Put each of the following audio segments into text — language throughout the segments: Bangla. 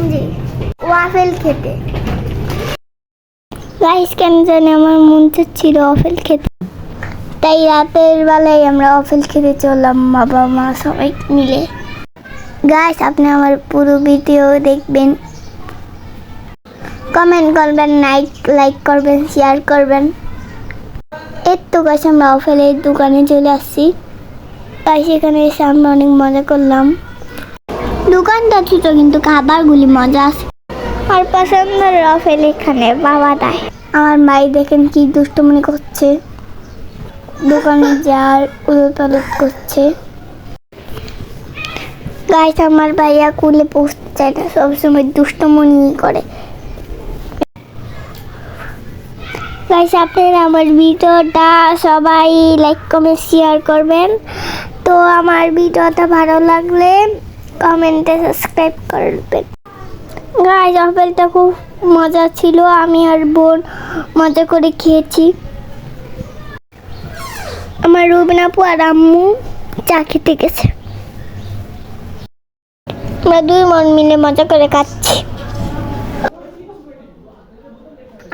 আদমজি ওয়াফেল খেতে। গাইস কেন জানি আমার মন চাচ্ছিল অফেল খেতে। তাই রাতের বেলায় আমরা অফেল খেতে চললাম বাবা মা সবাই মিলে। গাইস আপনি আমার পুরো ভিডিও দেখবেন। কমেন্ট করবেন লাইক লাইক করবেন শেয়ার করবেন। এর তো গাছ আমরা অফেলের দোকানে চলে আসছি। তাই সেখানে এসে আমরা অনেক মজা করলাম। দোকানটা ছোট, কিন্তু খাবারগুলি মজা আছে। আর পছন্দ রফেল এখানে, বাবা দেয়। আমার মাই দেখেন কি দুষ্টমনি করছে। দোকানে যার উলট করছে। গাইস আমার ভাইয়া কুলে পৌঁছতে চায় না, সবসময় দুষ্টমনি করে। গাইস আপনারা আমার ভিডিওটা সবাই লাইক কমেন্ট শেয়ার করবেন। তো আমার ভিডিওটা ভালো লাগলে কমেন্টে সাবস্ক্রাইব করবেন গাইস আপেলটা খুব মজা ছিল, আমি আর বোন মজা করে খেয়েছি। আমার রুবিন আপু আর আম্মু চা খেতে গেছে। আমরা দুই মন মিলে মজা করে খাচ্ছি।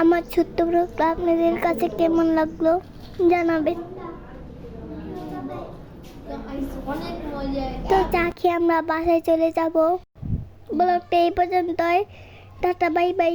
আমার ছোট্ট ব্লগটা আপনাদের কাছে কেমন লাগল জানাবেন। তো চা খেয়ে আমরা বাসায় চলে যাব। ব্লগটা এই পর্যন্তই। Tata bye bye.